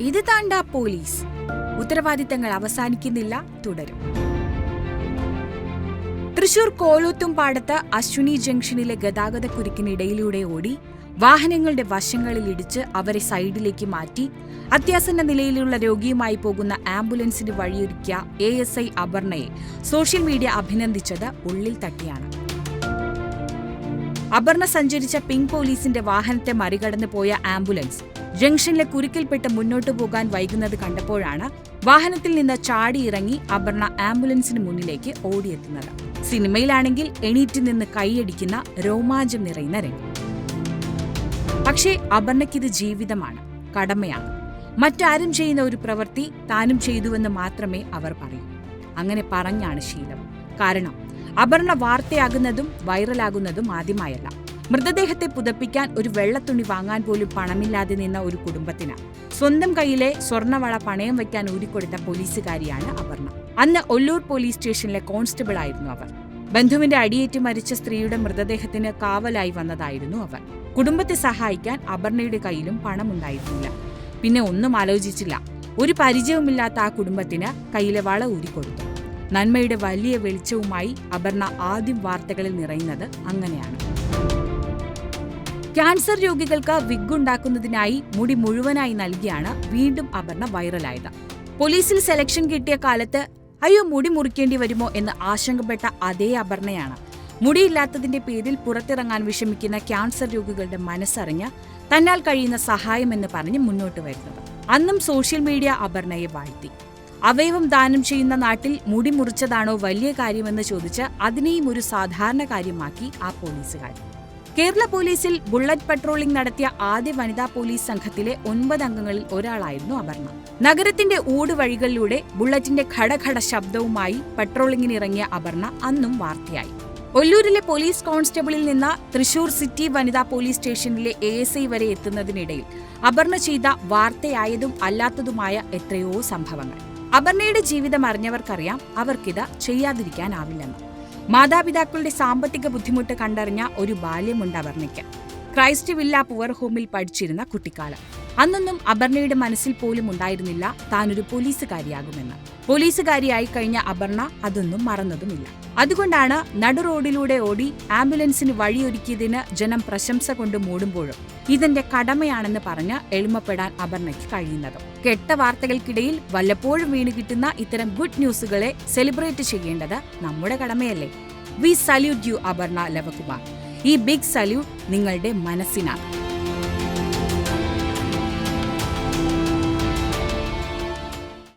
ഇത് താണ്ട പോലീസ്. ഉത്തരവാദിത്തങ്ങൾ അവസാനിക്കുന്നില്ല തുടരും. തൃശൂർ കോളൂത്തും പാടത്ത് അശ്വിനി ജംഗ്ഷനിലെ ഗതാഗത കുരുക്കിനിടയിലൂടെ ഓടി വാഹനങ്ങളുടെ വശങ്ങളിൽ ഇടിച്ച് അവരെ സൈഡിലേക്ക് മാറ്റി അത്യാസന്ന നിലയിലുള്ള രോഗിയുമായി പോകുന്ന ആംബുലൻസിന് വഴിയൊരുക്കിയ എ എസ് ഐ അപർണയെ സോഷ്യൽ മീഡിയ അഭിനന്ദിച്ചത് ഉള്ളിൽ തട്ടിയാണ്. അപർണ സഞ്ചരിച്ച പിങ്ക് പോലീസിന്റെ വാഹനത്തെ മറികടന്ന് പോയ ആംബുലൻസ് ജംഗ്ഷനിലെ കുരുക്കിൽപ്പെട്ട് മുന്നോട്ടു പോകാൻ വൈകുന്നത് കണ്ടപ്പോഴാണ് വാഹനത്തിൽ നിന്ന് ചാടിയിറങ്ങി അപർണ ആംബുലൻസിന് മുന്നിലേക്ക് ഓടിയെത്തുന്നത്. സിനിമയിലാണെങ്കിൽ എണീറ്റ് നിന്ന് കൈയടിക്കുന്ന രോമാഞ്ചം നിറയുന്ന രംഗം. പക്ഷേ അപർണയ്ക്കിത് ജീവിതമാണ് കടമയാണ്. മറ്റാരും ചെയ്യുന്ന ഒരു പ്രവൃത്തി താനും ചെയ്തുവെന്ന് മാത്രമേ അവർ പറയൂ. അങ്ങനെ പറഞ്ഞാണ് ശീലം. കാരണം അപർണ വാർത്തയാകുന്നതും വൈറലാകുന്നതും ആദ്യമായല്ല. മൃതദേഹത്തെ പുതപ്പിക്കാൻ ഒരു വെള്ളത്തുണി വാങ്ങാൻ പോലും പണമില്ലാതെ നിന്ന ഒരു കുടുംബത്തിന് സ്വന്തം കയ്യിലെ സ്വർണവള പണയം വയ്ക്കാൻ ഊരിക്കൊടുത്ത പോലീസുകാരിയാണ് അപർണ. അന്ന് ഒല്ലൂർ പോലീസ് സ്റ്റേഷനിലെ കോൺസ്റ്റബിൾ ആയിരുന്നു അവർ. ബന്ധുവിന്റെ അടിയേറ്റ് മരിച്ച സ്ത്രീയുടെ മൃതദേഹത്തിന് കാവലായി വന്നതായിരുന്നു അവർ. കുടുംബത്തെ സഹായിക്കാൻ അപർണയുടെ കയ്യിലും പണമുണ്ടായിരുന്നില്ല. പിന്നെ ഒന്നും ആലോചിച്ചില്ല. ഒരു പരിചയവുമില്ലാത്ത ആ കുടുംബത്തിന് കയ്യിലെ വള ഊരിക്കൊടുത്തു. നന്മയുടെ വലിയ വെളിച്ചവുമായി അപർണ ആദ്യം വാർത്തകളിൽ നിറയുന്നത് അങ്ങനെയാണ്. ക്യാൻസർ രോഗികൾക്ക് വിഗ് ഉണ്ടാക്കുന്നതിനായി മുടി മുഴുവനായി നൽകിയാണ് വീണ്ടും അപർണ വൈറലായത്. പോലീസിൽ സെലക്ഷൻ കിട്ടിയ കാലത്ത് അയ്യോ മുടി മുറിക്കേണ്ടി വരുമോ എന്ന് ആശങ്കപ്പെട്ട അതേ അപർണയാണ്. മുടിയില്ലാത്തതിന്റെ പേരിൽ പുറത്തിറങ്ങാൻ വിഷമിക്കുന്ന ക്യാൻസർ രോഗികളുടെ മനസ്സറിഞ്ഞ് തന്നാൽ കഴിയുന്ന സഹായമെന്ന് പറഞ്ഞ് മുന്നോട്ട് വരുന്നത്. അന്നും സോഷ്യൽ മീഡിയ അപർണയെ വാഴ്ത്തി. അവയവം ദാനം ചെയ്യുന്ന നാട്ടിൽ മുടി മുറിച്ചതാണോ വലിയ കാര്യമെന്ന് ചോദിച്ച് അതിനെയും ഒരു സാധാരണ കാര്യമാക്കി ആ പോലീസുകാർ. കേരള പോലീസിൽ ബുള്ളറ്റ് പട്രോളിംഗ് നടത്തിയ ആദ്യ വനിതാ പോലീസ് സംഘത്തിലെ ഒൻപത് അംഗങ്ങളിൽ ഒരാളായിരുന്നു അപർണ. നഗരത്തിന്റെ ഊടുവഴികളിലൂടെ ബുള്ളറ്റിന്റെ ഘടഘട ശബ്ദവുമായി പട്രോളിംഗിന് ഇറങ്ങിയ അപർണ അന്നും വാർത്തയായി. ഒല്ലൂരിലെ പോലീസ് കോൺസ്റ്റബിളിൽ നിന്ന് തൃശൂർ സിറ്റി വനിതാ പോലീസ് സ്റ്റേഷനിലെ എ എസ് ഐ വരെ എത്തുന്നതിനിടയിൽ അപർണ ചെയ്ത വാർത്തയായതും അല്ലാത്തതുമായ എത്രയോ സംഭവങ്ങൾ. അപർണയുടെ ജീവിതം അറിഞ്ഞവർക്കറിയാം അവർക്കിത് ചെയ്യാതിരിക്കാനാവില്ലെന്ന്. മാതാപിതാക്കളുടെ സാമ്പത്തിക ബുദ്ധിമുട്ട് കണ്ടറിഞ്ഞ ഒരു ബാല്യമുണ്ട് അപർണയ്ക്ക് ക്രൈസ്റ്റ് വില്ല പുവർ ഹോമിൽ പഠിച്ചിരുന്ന കുട്ടിക്കാലം. അന്നൊന്നും അപർണയുടെ മനസ്സിൽ പോലും ഉണ്ടായിരുന്നില്ല താനൊരു പോലീസുകാരിയാകുമെന്ന്. പോലീസുകാരിയായി കഴിഞ്ഞ അപർണ അതൊന്നും മറന്നതുമില്ല. അതുകൊണ്ടാണ് നടു റോഡിലൂടെ ഓടി ആംബുലൻസിന് വഴിയൊരുക്കിയതിന് ജനം പ്രശംസ കൊണ്ട് മൂടുമ്പോഴും ഇതെന്റെ കടമയാണെന്ന് പറഞ്ഞ് എളിമപ്പെടാൻ അപർണയ്ക്ക് കഴിയുന്നത്. കെട്ട വാർത്തകൾക്കിടയിൽ വല്ലപ്പോഴും വീണ് കിട്ടുന്ന ഇത്തരം ഗുഡ് ന്യൂസുകളെ സെലിബ്രേറ്റ് ചെയ്യേണ്ടത് നമ്മുടെ കടമയല്ലേ? We salute you Aparna Lavakumar. ഈ ബിഗ് സല്യൂട്ട് നിങ്ങളുടെ മനസ്സിനാണ്.